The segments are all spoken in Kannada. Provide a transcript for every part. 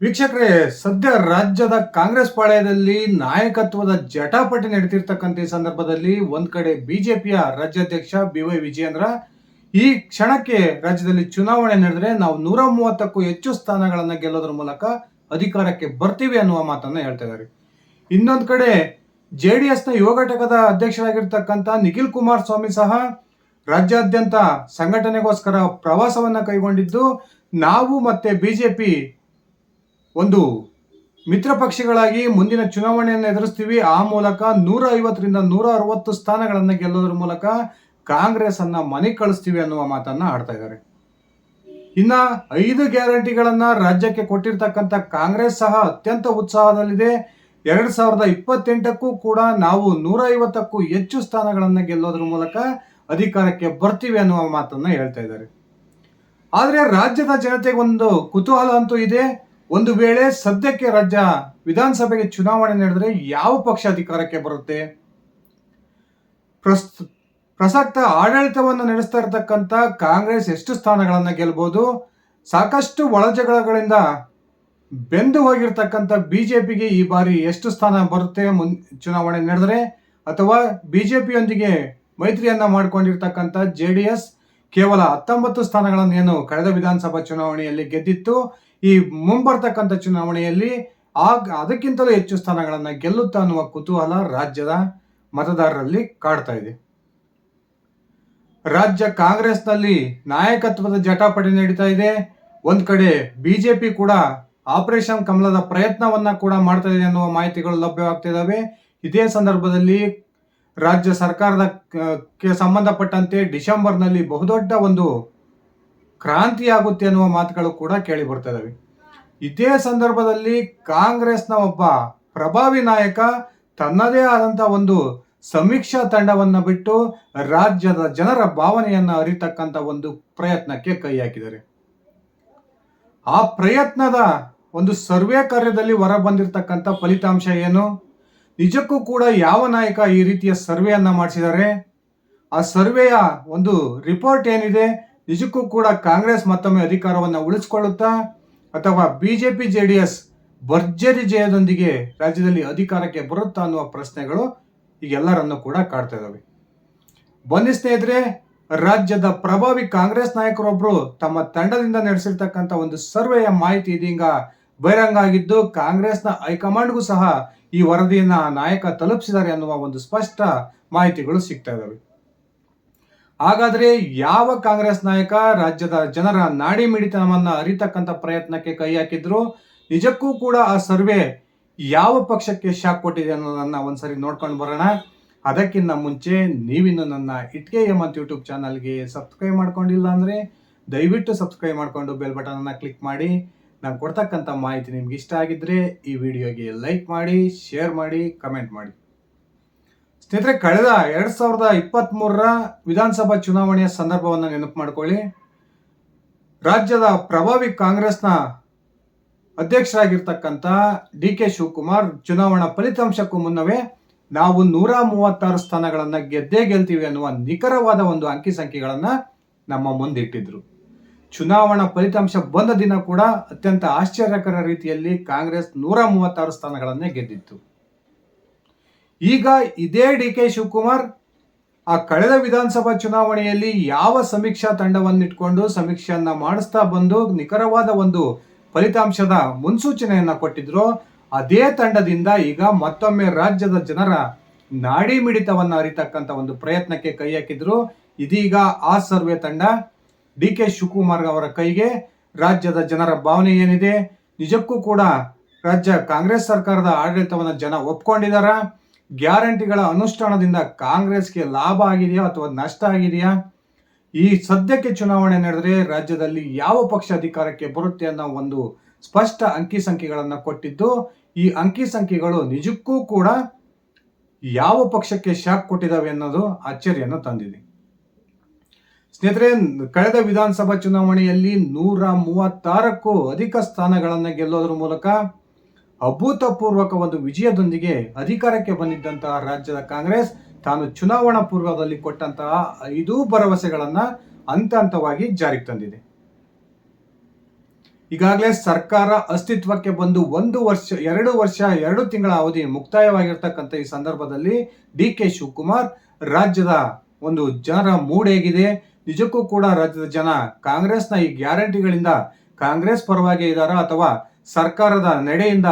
ವೀಕ್ಷಕರೇ, ಸದ್ಯ ರಾಜ್ಯದ ಕಾಂಗ್ರೆಸ್ ಪಾಳ್ಯದಲ್ಲಿ ನಾಯಕತ್ವದ ಜಟಾಪಟಿ ನಡೀತಿರ್ತಕ್ಕಂಥ ಸಂದರ್ಭದಲ್ಲಿ ಒಂದ್ ಕಡೆ ಬಿಜೆಪಿಯ ರಾಜ್ಯಾಧ್ಯಕ್ಷ ಬಿ ವೈ ವಿಜಯೇಂದ್ರ, ಈ ಕ್ಷಣಕ್ಕೆ ರಾಜ್ಯದಲ್ಲಿ ಚುನಾವಣೆ ನಡೆದ್ರೆ ನಾವು ನೂರ ಮೂವತ್ತಕ್ಕೂ ಹೆಚ್ಚು ಸ್ಥಾನಗಳನ್ನು ಗೆಲ್ಲೋದ್ರ ಮೂಲಕ ಅಧಿಕಾರಕ್ಕೆ ಬರ್ತೀವಿ ಅನ್ನುವ ಮಾತನ್ನ ಹೇಳ್ತಾ ಇದ್ದಾರೆ. ಇನ್ನೊಂದು ಕಡೆ ಜೆ ಡಿ ಎಸ್ನ ಯುವ ಘಟಕದ ಅಧ್ಯಕ್ಷರಾಗಿರ್ತಕ್ಕಂಥ ನಿಖಿಲ್ ಕುಮಾರಸ್ವಾಮಿ ಸಹ ರಾಜ್ಯಾದ್ಯಂತ ಸಂಘಟನೆಗೋಸ್ಕರ ಪ್ರವಾಸವನ್ನ ಕೈಗೊಂಡಿದ್ದು, ನಾವು ಮತ್ತೆ ಬಿಜೆಪಿ ಒಂದು, ಮಿತ್ರ ಪಕ್ಷಗಳಾಗಿ ಮುಂದಿನ ಚುನಾವಣೆಯನ್ನು ಎದುರಿಸ್ತೀವಿ. ಆ ಮೂಲಕ ನೂರ ಐವತ್ತರಿಂದ ನೂರ ಅರವತ್ತು ಸ್ಥಾನಗಳನ್ನು ಗೆಲ್ಲೋದ್ರ ಮೂಲಕ ಕಾಂಗ್ರೆಸ್ ಅನ್ನ ಮನೆ ಕಳಿಸ್ತೀವಿ ಅನ್ನುವ ಮಾತನ್ನ ಆಡ್ತಾ ಇದ್ದಾರೆ. ಇನ್ನ ಐದು ಗ್ಯಾರಂಟಿಗಳನ್ನ ರಾಜ್ಯಕ್ಕೆ ಕೊಟ್ಟಿರ್ತಕ್ಕಂಥ ಕಾಂಗ್ರೆಸ್ ಸಹ ಅತ್ಯಂತ ಉತ್ಸಾಹದಲ್ಲಿದೆ. ಎರಡ್ ಸಾವಿರದ ಇಪ್ಪತ್ತೆಂಟಕ್ಕೂ ಕೂಡ ನಾವು ನೂರ ಐವತ್ತಕ್ಕೂ ಹೆಚ್ಚು ಸ್ಥಾನಗಳನ್ನು ಗೆಲ್ಲೋದ್ರ ಮೂಲಕ ಅಧಿಕಾರಕ್ಕೆ ಬರ್ತೀವಿ ಅನ್ನುವ ಮಾತನ್ನ ಹೇಳ್ತಾ ಇದ್ದಾರೆ. ಆದರೆ ರಾಜ್ಯದ ಜನತೆಗೆ ಒಂದು ಕುತೂಹಲ ಅಂತೂ ಇದೆ. ಒಂದು ವೇಳೆ ಸದ್ಯಕ್ಕೆ ರಾಜ್ಯ ವಿಧಾನಸಭೆಗೆ ಚುನಾವಣೆ ನಡೆದರೆ ಯಾವ ಪಕ್ಷ ಅಧಿಕಾರಕ್ಕೆ ಬರುತ್ತೆ? ಪ್ರಸ್, ಪ್ರಸಕ್ತ ಆಡಳಿತವನ್ನು ನಡೆಸ್ತಾ ಇರತಕ್ಕಂಥ ಕಾಂಗ್ರೆಸ್ ಎಷ್ಟು ಸ್ಥಾನಗಳನ್ನು ಗೆಲ್ಬೋದು? ಸಾಕಷ್ಟು ಒಳಜಗಳಗಳಿಂದ ಬೆಂದು ಹೋಗಿರ್ತಕ್ಕಂಥ ಪಿಗೆ ಈ ಬಾರಿ ಎಷ್ಟು ಸ್ಥಾನ ಬರುತ್ತೆ ಮುನ್, ಚುನಾವಣೆ ನಡೆದರೆ? ಅಥವಾ ಬಿ ಜೆ ಪಿಯೊಂದಿಗೆ ಮೈತ್ರಿಯನ್ನ ಮಾಡಿಕೊಂಡಿರ್ತಕ್ಕಂಥ ಜೆ ಡಿ ಎಸ್ ಕೇವಲ ಹತ್ತೊಂಬತ್ತು ಸ್ಥಾನಗಳನ್ನು ಏನು ಕಳೆದ ವಿಧಾನಸಭಾ ಚುನಾವಣೆಯಲ್ಲಿ ಗೆದ್ದಿತ್ತು? ಈ ಮುಂಬರ್ತಕ್ಕಂಥ ಚುನಾವಣೆಯಲ್ಲಿ ಆಗ ಅದಕ್ಕಿಂತಲೂ ಹೆಚ್ಚು ಸ್ಥಾನಗಳನ್ನು ಗೆಲ್ಲುತ್ತಾ ಅನ್ನುವ ಕುತೂಹಲ ರಾಜ್ಯದ ಮತದಾರರಲ್ಲಿ ಕಾಡ್ತಾ ಇದೆ. ರಾಜ್ಯ ಕಾಂಗ್ರೆಸ್ನಲ್ಲಿ ನಾಯಕತ್ವದ ಜಟಾಪಟಿ ನಡೀತಾ ಇದೆ. ಒಂದು ಕಡೆ ಬಿಜೆಪಿ ಕೂಡ ಆಪರೇಷನ್ ಕಮಲದ ಪ್ರಯತ್ನವನ್ನ ಕೂಡ ಮಾಡ್ತಾ ಇದೆ ಅನ್ನುವ ಮಾಹಿತಿಗಳು ಲಭ್ಯವಾಗ್ತಿದ್ದಾವೆ ಇದೇ ಸಂದರ್ಭದಲ್ಲಿ ರಾಜ್ಯ ಸರ್ಕಾರದ ಸಂಬಂಧಪಟ್ಟಂತೆ ಡಿಸೆಂಬರ್ನಲ್ಲಿ ಬಹುದೊಡ್ಡ ಒಂದು ಕ್ರಾಂತಿ ಆಗುತ್ತೆ ಅನ್ನುವ ಮಾತುಗಳು ಕೂಡ ಕೇಳಿ ಬರ್ತಾ ಇದೇ ಸಂದರ್ಭದಲ್ಲಿ ಕಾಂಗ್ರೆಸ್ನ ಒಬ್ಬ ಪ್ರಭಾವಿ ನಾಯಕ ತನ್ನದೇ ಆದಂತ ಒಂದು ಸಮೀಕ್ಷಾ ತಂಡವನ್ನು ಬಿಟ್ಟು ರಾಜ್ಯದ ಜನರ ಭಾವನೆಯನ್ನ ಅರಿತಕ್ಕಂತ ಒಂದು ಪ್ರಯತ್ನಕ್ಕೆ ಕೈ ಹಾಕಿದ್ದಾರೆ. ಆ ಪ್ರಯತ್ನದ ಒಂದು ಸರ್ವೆ ಕಾರ್ಯದಲ್ಲಿ ಹೊರ ಬಂದಿರತಕ್ಕಂಥ ಫಲಿತಾಂಶ ಏನು? ನಿಜಕ್ಕೂ ಕೂಡ ಯಾವ ನಾಯಕ ಈ ರೀತಿಯ ಸರ್ವೆಯನ್ನು ಮಾಡಿಸಿದ್ದಾರೆ? ಆ ಸರ್ವೆಯ ಒಂದು ರಿಪೋರ್ಟ್ ಏನಿದೆ? ನಿಜಕ್ಕೂ ಕೂಡ ಕಾಂಗ್ರೆಸ್ ಮತ್ತೊಮ್ಮೆ ಅಧಿಕಾರವನ್ನು ಉಳಿಸಿಕೊಳ್ಳುತ್ತಾ, ಅಥವಾ ಬಿಜೆಪಿ ಜೆ ಡಿ ಎಸ್ ಭರ್ಜರಿ ಜಯದೊಂದಿಗೆ ರಾಜ್ಯದಲ್ಲಿ ಅಧಿಕಾರಕ್ಕೆ ಬರುತ್ತಾ ಅನ್ನುವ ಪ್ರಶ್ನೆಗಳು ಈಗೆಲ್ಲರನ್ನು ಕೂಡ ಕಾಡ್ತಾ ಇದ್ದಾವೆ ಬನ್ನಿ ಸ್ನೇಹಿತರೆ, ರಾಜ್ಯದ ಪ್ರಭಾವಿ ಕಾಂಗ್ರೆಸ್ ನಾಯಕರೊಬ್ಬರು ತಮ್ಮ ತಂಡದಿಂದ ನಡೆಸಿರ್ತಕ್ಕಂಥ ಒಂದು ಸರ್ವೆಯ ಮಾಹಿತಿ ಇದೀಗ ಬಹಿರಂಗ ಆಗಿದ್ದು, ಕಾಂಗ್ರೆಸ್ನ ಹೈಕಮಾಂಡ್ಗೂ ಸಹ ಈ ವರದಿಯನ್ನ ನಾಯಕ ತಲುಪಿಸಿದ್ದಾರೆ ಅನ್ನುವ ಒಂದು ಸ್ಪಷ್ಟ ಮಾಹಿತಿಗಳು ಸಿಗ್ತಾ ಇದಾವೆ. ಹಾಗಾದ್ರೆ ಯಾವ ಕಾಂಗ್ರೆಸ್ ನಾಯಕ ರಾಜ್ಯದ ಜನರ ನಾಡಿ ಮಿಡಿತನವನ್ನ ಅರಿತಕ್ಕಂಥ ಪ್ರಯತ್ನಕ್ಕೆ ಕೈ ಹಾಕಿದ್ರು? ನಿಜಕ್ಕೂ ಕೂಡ ಆ ಸರ್ವೆ ಯಾವ ಪಕ್ಷಕ್ಕೆ ಶಾಕ್ ಕೊಟ್ಟಿದೆ ಅನ್ನೋದನ್ನ ಒಂದ್ಸರಿ ನೋಡ್ಕೊಂಡು ಬರೋಣ. ಅದಕ್ಕಿಂತ ಮುಂಚೆ ನೀವಿನ್ನು ನನ್ನ ಇಟ್ಕೆ ಹೇಮಂತ್ ಯೂಟ್ಯೂಬ್ ಚಾನಲ್ಗೆ ಸಬ್ಸ್ಕ್ರೈಬ್ ಮಾಡ್ಕೊಂಡಿಲ್ಲ ಅಂದ್ರೆ ದಯವಿಟ್ಟು ಸಬ್ಸ್ಕ್ರೈಬ್ ಮಾಡ್ಕೊಂಡು ಬೆಲ್ ಬಟನ್ ಅನ್ನ ಕ್ಲಿಕ್ ಮಾಡಿ. ನಾನು ಕೊಡ್ತಕ್ಕಂಥ ಮಾಹಿತಿ ನಿಮ್ಗೆ ಇಷ್ಟ ಆಗಿದ್ರೆ ಈ ವಿಡಿಯೋಗೆ ಲೈಕ್ ಮಾಡಿ, ಶೇರ್ ಮಾಡಿ, ಕಮೆಂಟ್ ಮಾಡಿ. ಸ್ನೇಹಿತರೆ, ಕಳೆದ ಎರಡ್ ಸಾವಿರದ ಇಪ್ಪತ್ತ್ ಮೂರರ ವಿಧಾನಸಭಾ ಚುನಾವಣೆಯ ಸಂದರ್ಭವನ್ನು ನೆನಪು ಮಾಡಿಕೊಳ್ಳಿ. ರಾಜ್ಯದ ಪ್ರಭಾವಿ ಕಾಂಗ್ರೆಸ್ನ ಅಧ್ಯಕ್ಷರಾಗಿರ್ತಕ್ಕಂಥ ಡಿ ಕೆ ಶಿವಕುಮಾರ್ ಚುನಾವಣಾ ಫಲಿತಾಂಶಕ್ಕೂ ಮುನ್ನವೇ ನಾವು ನೂರ ಮೂವತ್ತಾರು ಸ್ಥಾನಗಳನ್ನು ಗೆದ್ದೇ ಗೆಲ್ತೀವಿ ಅನ್ನುವ ನಿಖರವಾದ ಒಂದು ಅಂಕಿ ಸಂಖ್ಯೆಗಳನ್ನು ನಮ್ಮ ಮುಂದಿಟ್ಟಿದ್ರು ಚುನಾವಣಾ ಫಲಿತಾಂಶ ಬಂದ ದಿನ ಕೂಡ ಅತ್ಯಂತ ಆಶ್ಚರ್ಯಕರ ರೀತಿಯಲ್ಲಿ ಕಾಂಗ್ರೆಸ್ ನೂರ ಮೂವತ್ತಾರು ಸ್ಥಾನಗಳನ್ನೇ ಗೆದ್ದಿತ್ತು. ಈಗ ಇದೇ ಡಿ ಕೆ ಶಿವಕುಮಾರ್ ಆ ಕಳೆದ ವಿಧಾನಸಭಾ ಚುನಾವಣೆಯಲ್ಲಿ ಯಾವ ಸಮೀಕ್ಷಾ ತಂಡವನ್ನಿಟ್ಕೊಂಡು ಸಮೀಕ್ಷೆಯನ್ನ ಮಾಡಿಸ್ತಾ ಬಂದು ನಿಖರವಾದ ಒಂದು ಫಲಿತಾಂಶದ ಮುನ್ಸೂಚನೆಯನ್ನ ಕೊಟ್ಟಿದ್ರು, ಅದೇ ತಂಡದಿಂದ ಈಗ ಮತ್ತೊಮ್ಮೆ ರಾಜ್ಯದ ಜನರ ನಾಡಿ ಮಿಡಿತವನ್ನ ಅರಿತಕ್ಕಂತ ಒಂದು ಪ್ರಯತ್ನಕ್ಕೆ ಕೈ ಹಾಕಿದ್ರು. ಇದೀಗ ಆ ಸರ್ವೆ ತಂಡ ಡಿ ಕೆ ಶಿವಕುಮಾರ್ ಅವರ ಕೈಗೆ ರಾಜ್ಯದ ಜನರ ಭಾವನೆ ಏನಿದೆ? ನಿಜಕ್ಕೂ ಕೂಡ ರಾಜ್ಯ ಕಾಂಗ್ರೆಸ್ ಸರ್ಕಾರದ ಆಡಳಿತವನ್ನು ಜನ ಒಪ್ಕೊಂಡಿದಾರ? ಗ್ಯಾರಂಟಿಗಳ ಅನುಷ್ಠಾನದಿಂದ ಕಾಂಗ್ರೆಸ್ಗೆ ಲಾಭ ಆಗಿದೆಯಾ ಅಥವಾ ನಷ್ಟ ಆಗಿದೆಯಾ? ಈ ಸದ್ಯಕ್ಕೆ ಚುನಾವಣೆ ನಡೆದರೆ ರಾಜ್ಯದಲ್ಲಿ ಯಾವ ಪಕ್ಷ ಅಧಿಕಾರಕ್ಕೆ ಬರುತ್ತೆ ಅನ್ನೋ ಒಂದು ಸ್ಪಷ್ಟ ಅಂಕಿ ಸಂಖ್ಯೆಗಳನ್ನು ಕೊಟ್ಟಿದ್ದು, ಈ ಅಂಕಿ ಸಂಖ್ಯೆಗಳು ನಿಜಕ್ಕೂ ಕೂಡ ಯಾವ ಪಕ್ಷಕ್ಕೆ ಶಾಕ್ ಕೊಟ್ಟಿದ್ದಾವೆ ಅನ್ನೋದು ಅಚ್ಚರಿಯನ್ನು ತಂದಿದೆ. ಸ್ನೇಹಿತರೆ, ಕಳೆದ ವಿಧಾನಸಭಾ ಚುನಾವಣೆಯಲ್ಲಿ ನೂರ ಮೂವತ್ತಾರಕ್ಕೂ ಅಧಿಕ ಸ್ಥಾನಗಳನ್ನು ಗೆಲ್ಲೋದ್ರ ಮೂಲಕ ಅಭೂತಪೂರ್ವಕ ಒಂದು ವಿಜಯದೊಂದಿಗೆ ಅಧಿಕಾರಕ್ಕೆ ಬಂದಿದ್ದಂತಹ ರಾಜ್ಯದ ಕಾಂಗ್ರೆಸ್ ತಾನು ಚುನಾವಣಾ ಪೂರ್ವದಲ್ಲಿ ಕೊಟ್ಟಂತಹ ಐದು ಭರವಸೆಗಳನ್ನು ಹಂತ ಹಂತವಾಗಿ ಜಾರಿಗೆ ತಂದಿದೆ. ಈಗಾಗಲೇ ಸರ್ಕಾರ ಅಸ್ತಿತ್ವಕ್ಕೆ ಬಂದು ಒಂದು ವರ್ಷ, ಎರಡು ವರ್ಷ, ಎರಡು ತಿಂಗಳ ಅವಧಿ ಮುಕ್ತಾಯವಾಗಿರ್ತಕ್ಕಂಥ ಈ ಸಂದರ್ಭದಲ್ಲಿ ಡಿ ಕೆ ಶಿವಕುಮಾರ್ ರಾಜ್ಯದ ಒಂದು ಜನರ ಮೂಡ್ ಹೇಗಿದೆ? ನಿಜಕ್ಕೂ ಕೂಡ ರಾಜ್ಯದ ಜನ ಕಾಂಗ್ರೆಸ್ನ ಈ ಗ್ಯಾರಂಟಿಗಳಿಂದ ಕಾಂಗ್ರೆಸ್ ಪರವಾಗಿ ಇದ್ದಾರಾ ಅಥವಾ ಸರ್ಕಾರದ ನಡೆಯಿಂದ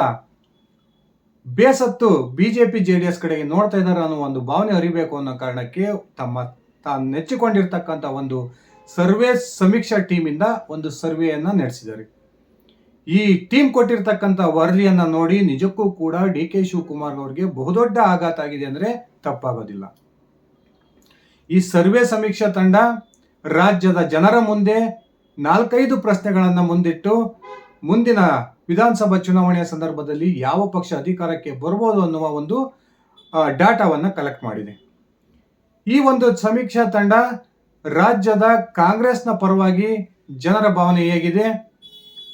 ಬೇಸತ್ತು ಬಿಜೆಪಿ ಜೆ ಡಿ ಎಸ್ ಕಡೆಗೆ ನೋಡ್ತಾ ಇದ್ದಾರೆ ಅನ್ನೋ ಒಂದು ಭಾವನೆ ಅರಿಬೇಕು ಅನ್ನೋ ಕಾರಣಕ್ಕೆ ತಮ್ಮ ತಾನು ನೆಚ್ಚಿಕೊಂಡಿರ್ತಕ್ಕಂಥ ಒಂದು ಸರ್ವೆ ಸಮೀಕ್ಷಾ ಟೀಮಿಂದ ಒಂದು ಸರ್ವೆಯನ್ನು ನಡೆಸಿದ್ದಾರೆ. ಈ ಟೀಮ್ ಕೊಟ್ಟಿರ್ತಕ್ಕಂಥ ವರದಿಯನ್ನು ನೋಡಿ ನಿಜಕ್ಕೂ ಕೂಡ ಡಿ ಕೆ ಶಿವಕುಮಾರ್ ಅವರಿಗೆ ಬಹುದೊಡ್ಡ ಆಘಾತ ಆಗಿದೆ ಅಂದ್ರೆ ತಪ್ಪಾಗೋದಿಲ್ಲ. ಈ ಸರ್ವೆ ಸಮೀಕ್ಷಾ ತಂಡ ರಾಜ್ಯದ ಜನರ ಮುಂದೆ ನಾಲ್ಕೈದು ಪ್ರಶ್ನೆಗಳನ್ನು ಮುಂದಿಟ್ಟು ಮುಂದಿನ ವಿಧಾನಸಭಾ ಚುನಾವಣೆಯ ಸಂದರ್ಭದಲ್ಲಿ ಯಾವ ಪಕ್ಷ ಅಧಿಕಾರಕ್ಕೆ ಬರ್ಬೋದು ಅನ್ನುವ ಒಂದು ಡಾಟಾವನ್ನು ಕಲೆಕ್ಟ್ ಮಾಡಿದೆ. ಈ ಒಂದು ಸಮೀಕ್ಷಾ ತಂಡ ರಾಜ್ಯದ ಕಾಂಗ್ರೆಸ್ನ ಪರವಾಗಿ ಜನರ ಭಾವನೆ ಹೇಗಿದೆ.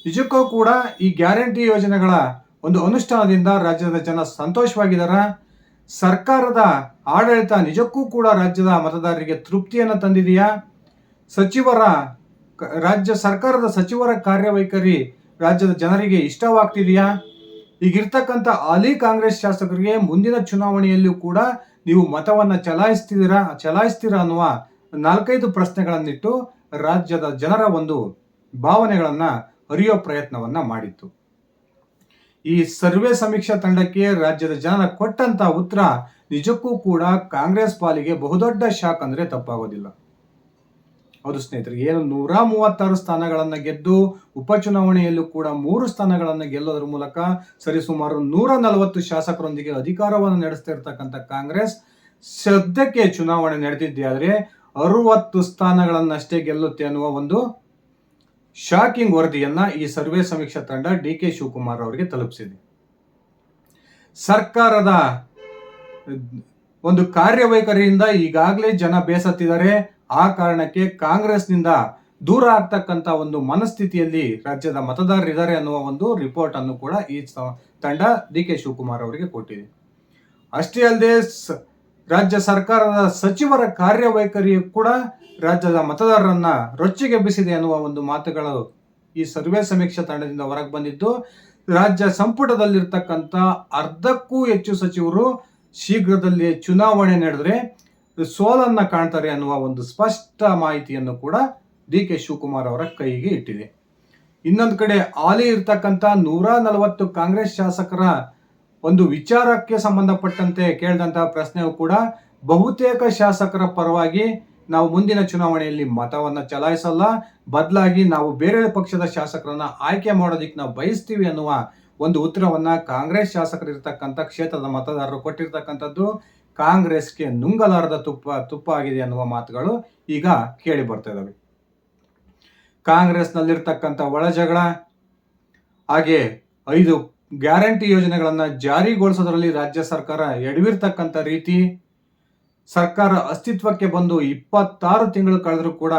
ನಿಜಕ್ಕೂ ಕೂಡ ಈ ಗ್ಯಾರಂಟಿ ಯೋಜನೆಗಳ ಒಂದು ಅನುಷ್ಠಾನದಿಂದ ರಾಜ್ಯದ ಜನ ಸಂತೋಷವಾಗಿದ್ದಾರ ಸರ್ಕಾರದ ಆಡಳಿತ ನಿಜಕ್ಕೂ ಕೂಡ ರಾಜ್ಯದ ಮತದಾರರಿಗೆ ತೃಪ್ತಿಯನ್ನು ತಂದಿದೆಯಾ? ಸಚಿವರ ರಾಜ್ಯ ಸರ್ಕಾರದ ಸಚಿವರ ಕಾರ್ಯವೈಖರಿ ರಾಜ್ಯದ ಜನರಿಗೆ ಇಷ್ಟವಾಗ್ತಿದೆಯಾ? ಈಗಿರ್ತಕ್ಕಂಥ ಹಾಲಿ ಕಾಂಗ್ರೆಸ್ ಶಾಸಕರಿಗೆ ಮುಂದಿನ ಚುನಾವಣೆಯಲ್ಲೂ ಕೂಡ ನೀವು ಮತವನ್ನ ಚಲಾಯಿಸ್ತಿದ್ದೀರಾ ಚಲಾಯಿಸ್ತೀರಾ ಅನ್ನುವ ನಾಲ್ಕೈದು ಪ್ರಶ್ನೆಗಳನ್ನಿಟ್ಟು ರಾಜ್ಯದ ಜನರ ಒಂದು ಭಾವನೆಗಳನ್ನ ಅರಿಯೋ ಪ್ರಯತ್ನವನ್ನ ಮಾಡಿತ್ತು. ಈ ಸರ್ವೆ ಸಮೀಕ್ಷಾ ತಂಡಕ್ಕೆ ರಾಜ್ಯದ ಜನರ ಕೊಟ್ಟಂತ ಉತ್ತರ ನಿಜಕ್ಕೂ ಕೂಡ ಕಾಂಗ್ರೆಸ್ ಪಾಲಿಗೆ ಬಹುದೊಡ್ಡ ಶಾಕ್ ಅಂದ್ರೆ ತಪ್ಪಾಗೋದಿಲ್ಲ. ಹೌದು ಸ್ನೇಹಿತರೆ ಏನು ನೂರ ಮೂವತ್ತಾರು ಸ್ಥಾನಗಳನ್ನು ಗೆದ್ದು ಉಪಚುನಾವಣೆಯಲ್ಲೂ ಕೂಡ ಮೂರು ಸ್ಥಾನಗಳನ್ನು ಗೆಲ್ಲೋದ್ರ ಮೂಲಕ ಸರಿಸುಮಾರು ನೂರ ನಲವತ್ತು ಶಾಸಕರೊಂದಿಗೆ ಅಧಿಕಾರವನ್ನು ನಡೆಸ್ತಾ ಇರ್ತಕ್ಕಂಥ ಕಾಂಗ್ರೆಸ್ ಸದ್ಯಕ್ಕೆ ಚುನಾವಣೆ ನಡೆದಿದ್ದೆ ಆದರೆ ಅರುವತ್ತು ಸ್ಥಾನಗಳನ್ನಷ್ಟೇ ಗೆಲ್ಲುತ್ತೆ ಅನ್ನುವ ಒಂದು ಶಾಕಿಂಗ್ ವರದಿಯನ್ನ ಈ ಸರ್ವೆ ಸಮೀಕ್ಷಾ ತಂಡ ಡಿ ಕೆ ಶಿವಕುಮಾರ್ ಅವರಿಗೆ ತಲುಪಿಸಿದೆ. ಸರ್ಕಾರದ ಒಂದು ಕಾರ್ಯವೈಖರಿಯಿಂದ ಈಗಾಗಲೇ ಜನ ಬೇಸತ್ತಿದ್ದಾರೆ. ಆ ಕಾರಣಕ್ಕೆ ಕಾಂಗ್ರೆಸ್ನಿಂದ ದೂರ ಆಗ್ತಕ್ಕಂಥ ಒಂದು ಮನಸ್ಥಿತಿಯಲ್ಲಿ ರಾಜ್ಯದ ಮತದಾರರಿದ್ದಾರೆ ಅನ್ನುವ ಒಂದು ರಿಪೋರ್ಟ್ ಅನ್ನು ಕೂಡ ಈ ತಂಡ ಡಿ ಕೆ ಶಿವಕುಮಾರ್ ಅವರಿಗೆ ಕೊಟ್ಟಿದೆ. ಅಷ್ಟೇ ಅಲ್ಲದೆ ರಾಜ್ಯ ಸರ್ಕಾರದ ಸಚಿವರ ಕಾರ್ಯವೈಖರಿ ಕೂಡ ರಾಜ್ಯದ ಮತದಾರರನ್ನ ರೊಚ್ಚಿಗೆಬ್ಬಿಸಿದೆ ಅನ್ನುವ ಒಂದು ಮಾತುಗಳು ಈ ಸರ್ವೆ ಸಮೀಕ್ಷಾ ತಂಡದಿಂದ ಹೊರಗೆ ಬಂದಿದ್ದು, ರಾಜ್ಯ ಸಂಪುಟದಲ್ಲಿರ್ತಕ್ಕಂಥ ಅರ್ಧಕ್ಕೂ ಹೆಚ್ಚು ಸಚಿವರು ಶೀಘ್ರದಲ್ಲಿ ಚುನಾವಣೆ ನಡೆದ್ರೆ ಸೋಲನ್ನ ಕಾಣ್ತಾರೆ ಅನ್ನುವ ಒಂದು ಸ್ಪಷ್ಟ ಮಾಹಿತಿಯನ್ನು ಕೂಡ ಡಿ ಕೆ ಶಿವಕುಮಾರ್ ಅವರ ಕೈಗೆ ಇಟ್ಟಿದೆ. ಇನ್ನೊಂದು ಕಡೆ ಹಾಲಿ ಇರ್ತಕ್ಕಂಥ ನೂರ ನಲವತ್ತು ಕಾಂಗ್ರೆಸ್ ಶಾಸಕರ ಒಂದು ವಿಚಾರಕ್ಕೆ ಸಂಬಂಧಪಟ್ಟಂತೆ ಕೇಳಿದಂತಹ ಪ್ರಶ್ನೆಯು ಕೂಡ ಬಹುತೇಕ ಶಾಸಕರ ಪರವಾಗಿ ನಾವು ಮುಂದಿನ ಚುನಾವಣೆಯಲ್ಲಿ ಮತವನ್ನ ಚಲಾಯಿಸಲ್ಲ, ಬದಲಾಗಿ ನಾವು ಬೇರೆ ಪಕ್ಷದ ಶಾಸಕರನ್ನ ಆಯ್ಕೆ ಮಾಡೋದಿಕ್ಕೆ ನಾವು ಬಯಸ್ತೀವಿ ಅನ್ನುವ ಒಂದು ಉತ್ತರವನ್ನ ಕಾಂಗ್ರೆಸ್ ಶಾಸಕರು ಇರ್ತಕ್ಕಂಥ ಕ್ಷೇತ್ರದ ಮತದಾರರು ಕೊಟ್ಟಿರ್ತಕ್ಕಂಥದ್ದು. ಕಾಂಗ್ರೆಸ್ಗೆ ನುಂಗಲಾರದ ತುಪ್ಪ ತುಪ್ಪ ಆಗಿದೆ ಅನ್ನುವ ಮಾತುಗಳು ಈಗ ಕೇಳಿ ಬರ್ತಾ ಇದಾವೆ. ಕಾಂಗ್ರೆಸ್ನಲ್ಲಿರ್ತಕ್ಕಂಥ ಒಳ ಜಗಳ, ಹಾಗೆ ಐದು ಗ್ಯಾರಂಟಿ ಯೋಜನೆಗಳನ್ನು ಜಾರಿಗೊಳಿಸೋದ್ರಲ್ಲಿ ರಾಜ್ಯ ಸರ್ಕಾರ ಎಡವಿರ್ತಕ್ಕಂಥ ರೀತಿ, ಸರ್ಕಾರ ಅಸ್ತಿತ್ವಕ್ಕೆ ಬಂದು ಇಪ್ಪತ್ತಾರು ತಿಂಗಳು ಕಳೆದರೂ ಕೂಡ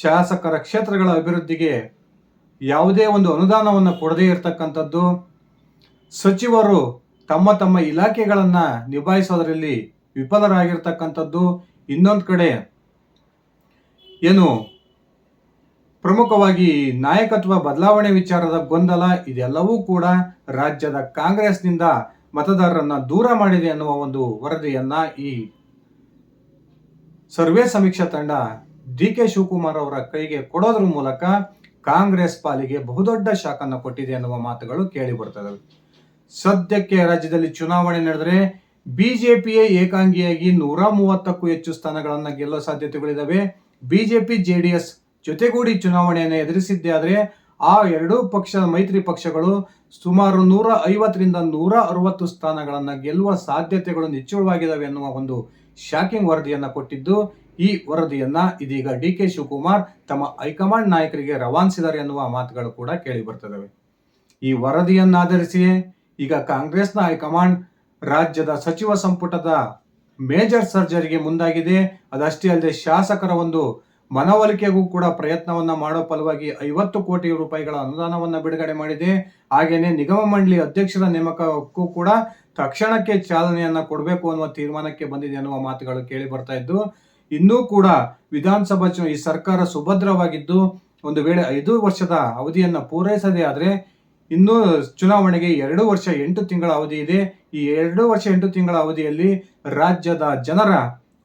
ಶಾಸಕರ ಕ್ಷೇತ್ರಗಳ ಅಭಿವೃದ್ಧಿಗೆ ಯಾವುದೇ ಒಂದು ಅನುದಾನವನ್ನು ಕೊಡದೇ ಇರತಕ್ಕಂಥದ್ದು. ಸಚಿವರು ತಮ್ಮ ತಮ್ಮ ಇಲಾಖೆಗಳನ್ನು ನಿಭಾಯಿಸೋದರಲ್ಲಿ ವಿಫಲರಾಗಿರ್ತಕ್ಕಂಥದ್ದು ಇನ್ನೊಂದು ಕಡೆ ಏನು ಪ್ರಮುಖವಾಗಿ ನಾಯಕತ್ವ ಬದಲಾವಣೆ ವಿಚಾರದ ಗೊಂದಲ ಇದೆಲ್ಲವೂ ಕೂಡ ರಾಜ್ಯದ ಕಾಂಗ್ರೆಸ್ನಿಂದ ಮತದಾರರನ್ನ ದೂರ ಮಾಡಿದೆ ಅನ್ನುವ ಒಂದು ವರದಿಯನ್ನ ಈ ಸರ್ವೆ ಸಮೀಕ್ಷಾ ತಂಡ ಡಿ ಕೆ ಶಿವಕುಮಾರ್ ಅವರ ಕೈಗೆ ಕೊಡೋದ್ರ ಮೂಲಕ ಕಾಂಗ್ರೆಸ್ ಪಾಲಿಗೆ ಬಹುದೊಡ್ಡ ಶಾಕನ್ನ ಕೊಟ್ಟಿದೆ ಅನ್ನುವ ಮಾತುಗಳು ಕೇಳಿ ಬರ್ತದೆ ಸದ್ಯಕ್ಕೆ ರಾಜ್ಯದಲ್ಲಿ ಚುನಾವಣೆ ನಡೆದರೆ ಬಿಜೆಪಿಯೇ ಏಕಾಂಗಿಯಾಗಿ ನೂರ ಮೂವತ್ತಕ್ಕೂ ಹೆಚ್ಚು ಸ್ಥಾನಗಳನ್ನು ಗೆಲ್ಲೋ ಸಾಧ್ಯತೆಗಳಿದ್ದಾವೆ ಬಿಜೆಪಿ, ಜೆಡಿಎಸ್ ಜೊತೆಗೂಡಿ ಚುನಾವಣೆಯನ್ನು ಎದುರಿಸಿದ್ದೇ ಆದರೆ ಆ ಎರಡೂ ಪಕ್ಷ ಮೈತ್ರಿ ಪಕ್ಷಗಳು ಸುಮಾರು ನೂರ ಐವತ್ತರಿಂದ ನೂರ ಅರವತ್ತು ಸ್ಥಾನಗಳನ್ನು ಗೆಲ್ಲುವ ಸಾಧ್ಯತೆಗಳು ನಿಚ್ಚಳವಾಗಿದ್ದಾವೆ ಎನ್ನುವ ಒಂದು ಶಾಕಿಂಗ್ ವರದಿಯನ್ನು ಕೊಟ್ಟಿದ್ದು ಈ ವರದಿಯನ್ನ ಇದೀಗ ಡಿ ಕೆ ಶಿವಕುಮಾರ್ ತಮ್ಮ ಹೈಕಮಾಂಡ್ ನಾಯಕರಿಗೆ ರವಾನಿಸಿದ್ದಾರೆ ಎನ್ನುವ ಮಾತುಗಳು ಕೂಡ ಕೇಳಿ ಬರ್ತದವೆ. ಈ ವರದಿಯನ್ನಾಧರಿಸಿಯೇ ಈಗ ಕಾಂಗ್ರೆಸ್ನ ಹೈಕಮಾಂಡ್ ರಾಜ್ಯದ ಸಚಿವ ಸಂಪುಟದ ಮೇಜರ್ ಸರ್ಜರಿಗೆ ಮುಂದಾಗಿದೆ. ಅದಷ್ಟೇ ಅಲ್ಲದೆ ಶಾಸಕರ ಒಂದು ಮನವೊಲಿಕೆಗೂ ಕೂಡ ಪ್ರಯತ್ನವನ್ನ ಮಾಡೋ ಫಲವಾಗಿ ಐವತ್ತು ಕೋಟಿ ರೂಪಾಯಿಗಳ ಅನುದಾನವನ್ನ ಬಿಡುಗಡೆ ಮಾಡಿದೆ. ಹಾಗೆಯೇ ನಿಗಮ ಮಂಡಳಿ ಅಧ್ಯಕ್ಷರ ನೇಮಕಕ್ಕೂ ಕೂಡ ತಕ್ಷಣಕ್ಕೆ ಚಾಲನೆಯನ್ನ ಕೊಡಬೇಕು ಅನ್ನುವ ತೀರ್ಮಾನಕ್ಕೆ ಬಂದಿದೆ ಅನ್ನುವ ಮಾತುಗಳು ಕೇಳಿ ಬರ್ತಾ ಇದ್ದು, ಇನ್ನೂ ಕೂಡ ವಿಧಾನಸಭಾ ಈ ಸರ್ಕಾರ ಸುಭದ್ರವಾಗಿದ್ದು, ಒಂದು ವೇಳೆ ಐದು ವರ್ಷದ ಅವಧಿಯನ್ನು ಪೂರೈಸದೇ ಆದರೆ, ಇನ್ನೂ ಚುನಾವಣೆಗೆ ಎರಡು ವರ್ಷ ಎಂಟು ತಿಂಗಳ ಅವಧಿ ಇದೆ. ಈ ಎರಡು ವರ್ಷ ಎಂಟು ತಿಂಗಳ ಅವಧಿಯಲ್ಲಿ ರಾಜ್ಯದ ಜನರ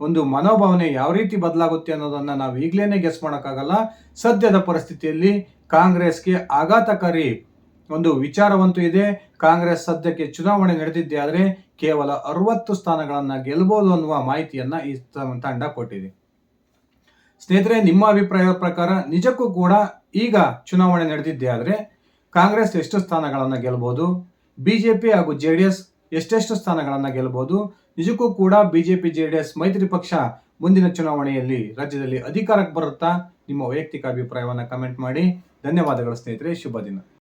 ಒಂದು ಮನೋಭಾವನೆ ಯಾವ ರೀತಿ ಬದಲಾಗುತ್ತೆ ಅನ್ನೋದನ್ನ ನಾವು ಈಗಲೇ ಗೆಸ್ ಮಾಡೋಕ್ಕಾಗಲ್ಲ. ಸದ್ಯದ ಪರಿಸ್ಥಿತಿಯಲ್ಲಿ ಕಾಂಗ್ರೆಸ್ಗೆ ಆಘಾತಕಾರಿ ಒಂದು ವಿಚಾರವಂತೂ ಇದೆ. ಕಾಂಗ್ರೆಸ್ ಸದ್ಯಕ್ಕೆ ಚುನಾವಣೆ ನಡೆದಿದ್ದೆ ಆದರೆ ಕೇವಲ ಅರವತ್ತು ಸ್ಥಾನಗಳನ್ನು ಗೆಲ್ಲಬಹುದು ಅನ್ನುವ ಮಾಹಿತಿಯನ್ನು ಈ ತಂಡ ಕೊಟ್ಟಿದೆ. ಸ್ನೇಹಿತರೆ, ನಿಮ್ಮ ಅಭಿಪ್ರಾಯದ ಪ್ರಕಾರ ನಿಜಕ್ಕೂ ಕೂಡ ಈಗ ಚುನಾವಣೆ ನಡೆದಿದ್ದೆ ಆದರೆ ಕಾಂಗ್ರೆಸ್ ಎಷ್ಟು ಸ್ಥಾನಗಳನ್ನು ಗೆಲ್ಲಬಹುದು ಬಿಜೆಪಿ ಹಾಗೂ ಜೆ ಡಿ ಎಸ್ ಎಷ್ಟೆಷ್ಟು ಸ್ಥಾನಗಳನ್ನು ಗೆಲ್ಲಬಹುದು ನಿಜಕ್ಕೂ ಕೂಡ ಬಿಜೆಪಿ ಜೆ ಡಿ ಎಸ್ ಮೈತ್ರಿ ಪಕ್ಷ ಮುಂದಿನ ಚುನಾವಣೆಯಲ್ಲಿ ರಾಜ್ಯದಲ್ಲಿ ಅಧಿಕಾರಕ್ಕೆ ಬರುತ್ತಾ? ನಿಮ್ಮ ವೈಯಕ್ತಿಕ ಅಭಿಪ್ರಾಯವನ್ನು ಕಮೆಂಟ್ ಮಾಡಿ. ಧನ್ಯವಾದಗಳು ಸ್ನೇಹಿತರೆ. ಶುಭ ದಿನ.